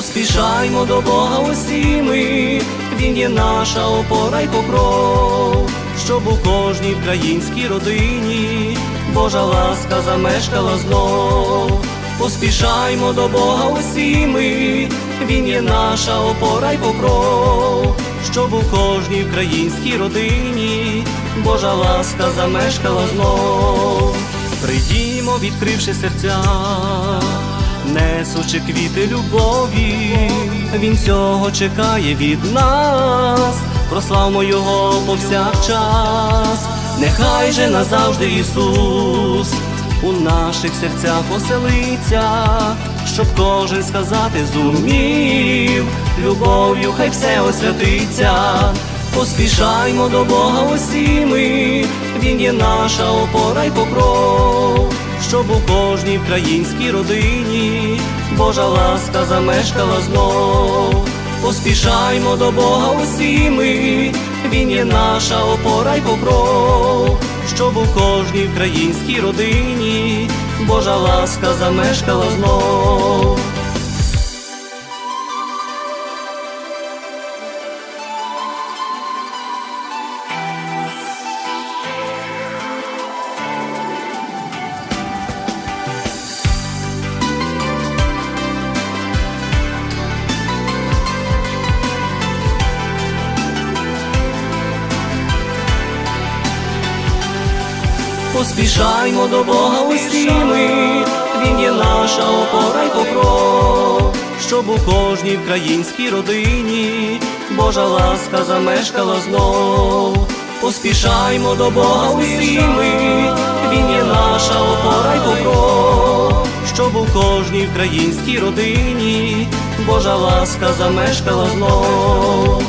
Поспішаймо до Бога усі ми, Він є наша опора й покров, щоб у кожній українській родині Божа ласка замешкала знов. Поспішаймо до Бога усі ми, Він є наша опора й покров, щоб у кожній українській родині Божа ласка замешкала знов. Прийдімо, відкривши серця, несучи квіти любові, Він цього чекає від нас, прославмо Його повсякчас, нехай же назавжди Ісус у наших серцях оселиться, щоб кожен сказати зумів, любов'ю хай все освятиться, поспішаймо до Бога усі ми, Він є наша опора й покров, щоб у кожній українській родині Божа ласка замешкала знов. Поспішаймо до Бога усі ми, Він є наша опора й покров, щоб у кожній українській родині Божа ласка замешкала знов. Поспішаймо до Бога усі ми, Він є наша опора й покров, щоб у кожній українській родині Божа ласка замешкала знов. Поспішаймо до Бога усі ми, Він є наша опора й покров, щоб у кожній українській родині Божа ласка замешкала знов.